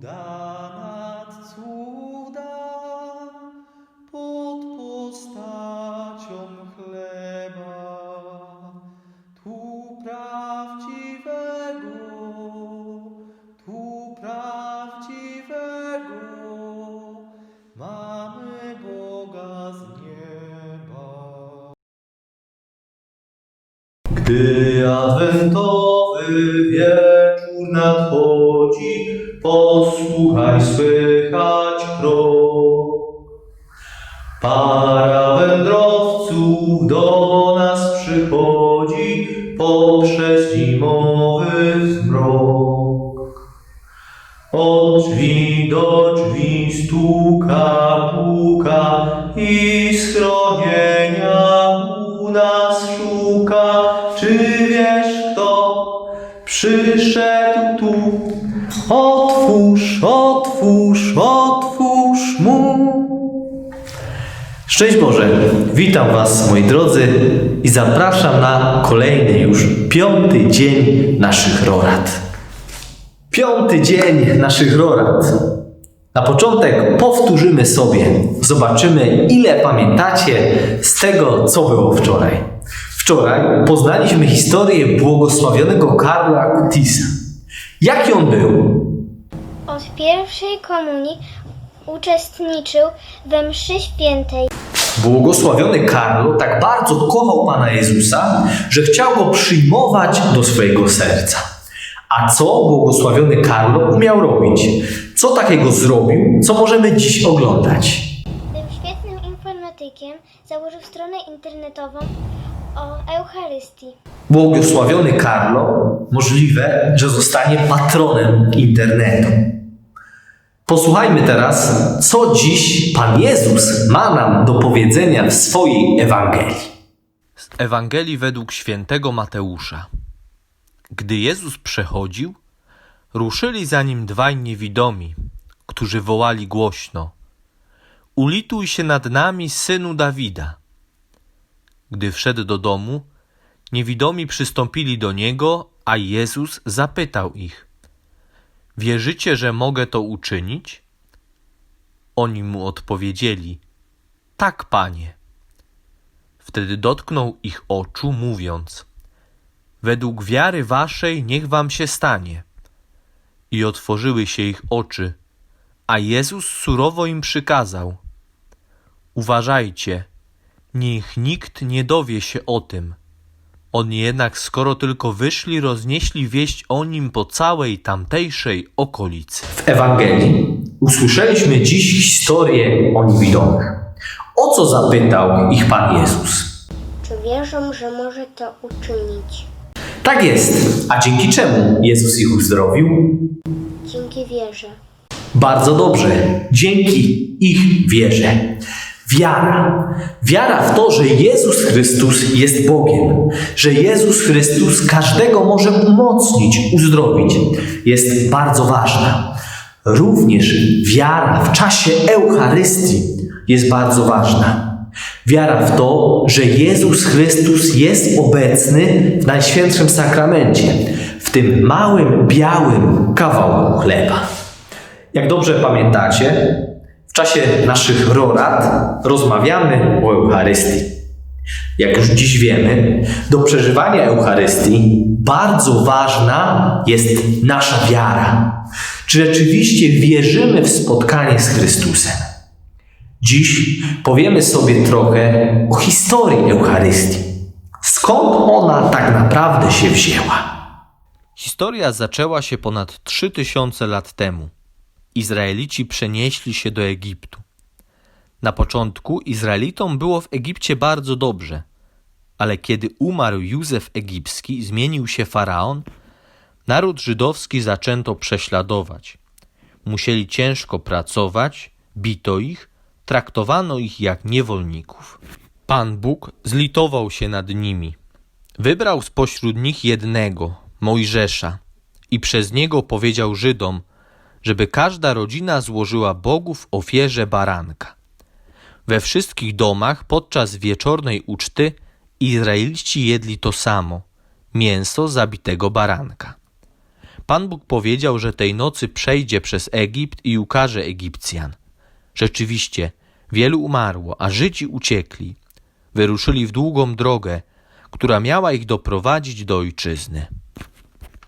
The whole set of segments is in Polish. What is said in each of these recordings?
Cuda nad cuda pod postacią chleba, tu prawdziwego, tu prawdziwego, mamy Boga z nieba. Gdy adwentowy wieczór nadchodzi, po posłuchaj słychać krok. Para wędrowców do nas przychodzi poprzez zimowy zmrok. Od drzwi do drzwi stuka, puka i schronienia u nas szuka. Czy wiesz kto przyszedł tu? Otwórz, otwórz, otwórz mu. Szczęść Boże, witam Was moi drodzy i zapraszam na kolejny już piąty dzień naszych rorad. Piąty dzień naszych rorad. Na początek powtórzymy sobie, zobaczymy ile pamiętacie z tego, co było wczoraj. Wczoraj poznaliśmy historię błogosławionego Karla Kutisa. Jaki on był? Od pierwszej komunii uczestniczył we mszy świętej. Błogosławiony Karlo tak bardzo kochał Pana Jezusa, że chciał go przyjmować do swojego serca. A co błogosławiony Karlo umiał robić? Co takiego zrobił, co możemy dziś oglądać? Tym świetnym informatykiem założył stronę internetową o Eucharystii. Błogosławiony Karlo możliwe, że zostanie patronem internetu. Posłuchajmy teraz, co dziś Pan Jezus ma nam do powiedzenia w swojej Ewangelii. Z Ewangelii według świętego Mateusza. Gdy Jezus przechodził, ruszyli za nim dwaj niewidomi, którzy wołali głośno: Ulituj się nad nami, synu Dawida. Gdy wszedł do domu, niewidomi przystąpili do niego, a Jezus zapytał ich: Wierzycie, że mogę to uczynić? Oni mu odpowiedzieli: Tak, panie. Wtedy dotknął ich oczu, mówiąc: Według wiary waszej niech wam się stanie. I otworzyły się ich oczy, a Jezus surowo im przykazał: Uważajcie, niech nikt nie dowie się o tym. Oni jednak, skoro tylko wyszli, roznieśli wieść o nim po całej tamtejszej okolicy. W Ewangelii usłyszeliśmy dziś historię o niewidomych. O co zapytał ich Pan Jezus? Czy wierzą, że może to uczynić? Tak jest. A dzięki czemu Jezus ich uzdrowił? Dzięki wierze. Bardzo dobrze. Dzięki ich wierze. Wiara. Wiara w to, że Jezus Chrystus jest Bogiem, że Jezus Chrystus każdego może umocnić, uzdrowić, jest bardzo ważna. Również wiara w czasie Eucharystii jest bardzo ważna. Wiara w to, że Jezus Chrystus jest obecny w Najświętszym Sakramencie, w tym małym, białym kawałku chleba. Jak dobrze pamiętacie, w czasie naszych rorad rozmawiamy o Eucharystii. Jak już dziś wiemy, do przeżywania Eucharystii bardzo ważna jest nasza wiara. Czy rzeczywiście wierzymy w spotkanie z Chrystusem? Dziś powiemy sobie trochę o historii Eucharystii. Skąd ona tak naprawdę się wzięła? Historia zaczęła się ponad 3000 lat temu. Izraelici przenieśli się do Egiptu. Na początku Izraelitom było w Egipcie bardzo dobrze, ale kiedy umarł Józef Egipski, zmienił się faraon, naród żydowski zaczęto prześladować. Musieli ciężko pracować, bito ich, traktowano ich jak niewolników. Pan Bóg zlitował się nad nimi. Wybrał spośród nich jednego, Mojżesza, i przez niego powiedział Żydom, żeby każda rodzina złożyła Bogu w ofierze baranka. We wszystkich domach podczas wieczornej uczty Izraelici jedli to samo mięso zabitego baranka. Pan Bóg powiedział, że tej nocy przejdzie przez Egipt i ukaże Egipcjan. Rzeczywiście, wielu umarło, a Żydzi uciekli. Wyruszyli w długą drogę, która miała ich doprowadzić do ojczyzny.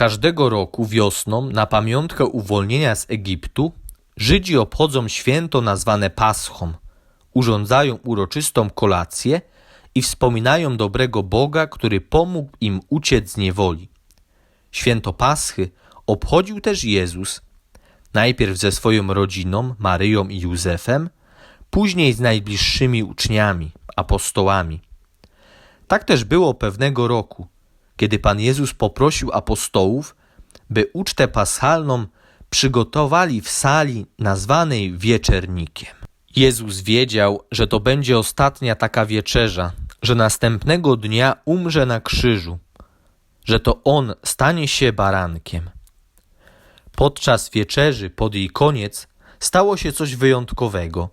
Każdego roku wiosną, na pamiątkę uwolnienia z Egiptu, Żydzi obchodzą święto nazwane Paschą, urządzają uroczystą kolację i wspominają dobrego Boga, który pomógł im uciec z niewoli. Święto Paschy obchodził też Jezus, najpierw ze swoją rodziną, Maryją i Józefem, później z najbliższymi uczniami, apostołami. Tak też było pewnego roku, kiedy Pan Jezus poprosił apostołów, by ucztę paschalną przygotowali w sali nazwanej wieczernikiem. Jezus wiedział, że to będzie ostatnia taka wieczerza, że następnego dnia umrze na krzyżu, że to On stanie się barankiem. Podczas wieczerzy, pod jej koniec, stało się coś wyjątkowego.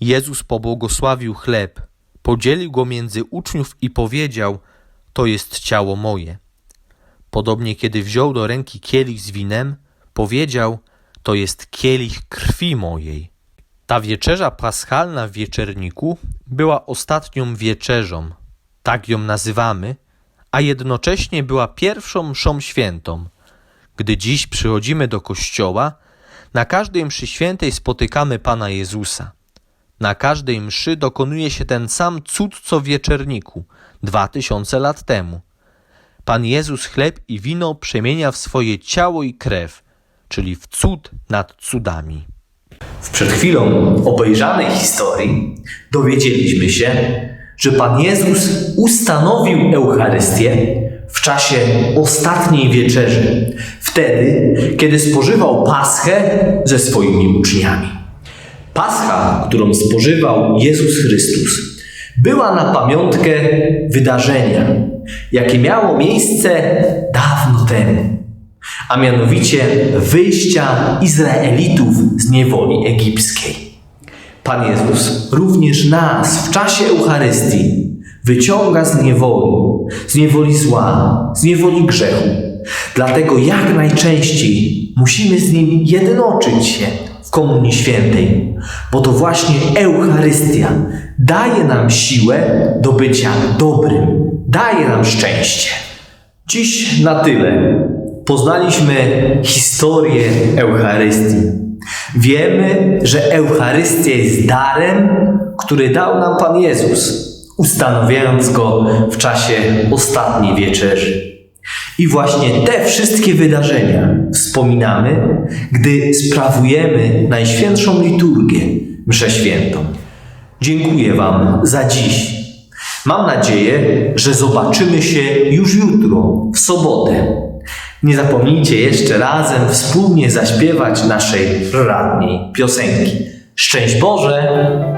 Jezus pobłogosławił chleb, podzielił go między uczniów i powiedział: To jest ciało moje. Podobnie, kiedy wziął do ręki kielich z winem, powiedział: To jest kielich krwi mojej. Ta wieczerza paschalna w wieczerniku była ostatnią wieczerzą, tak ją nazywamy, a jednocześnie była pierwszą mszą świętą. Gdy dziś przychodzimy do kościoła, na każdej mszy świętej spotykamy Pana Jezusa. Na każdej mszy dokonuje się ten sam cud co w wieczerniku, dwa tysiące lat temu. Pan Jezus chleb i wino przemienia w swoje ciało i krew, czyli w cud nad cudami. W przed chwilą obejrzanej historii dowiedzieliśmy się, że Pan Jezus ustanowił Eucharystię w czasie ostatniej wieczerzy, wtedy, kiedy spożywał Paschę ze swoimi uczniami. Pascha, którą spożywał Jezus Chrystus, była na pamiątkę wydarzenia, jakie miało miejsce dawno temu a mianowicie wyjścia Izraelitów z niewoli egipskiej. Pan Jezus również nas w czasie Eucharystii wyciąga z niewoli, z niewoli zła, z niewoli grzechu. Dlatego jak najczęściej musimy z Nim jednoczyć się w Komunii Świętej, bo to właśnie Eucharystia daje nam siłę do bycia dobrym, daje nam szczęście. Dziś na tyle. Poznaliśmy historię Eucharystii. Wiemy, że Eucharystia jest darem, który dał nam Pan Jezus, ustanawiając go w czasie ostatniej wieczerzy. I właśnie te wszystkie wydarzenia wspominamy, gdy sprawujemy Najświętszą liturgię, mszę świętą. Dziękuję Wam za dziś. Mam nadzieję, że zobaczymy się już jutro, w sobotę. Nie zapomnijcie jeszcze razem wspólnie zaśpiewać naszej radniej piosenki. Szczęść Boże!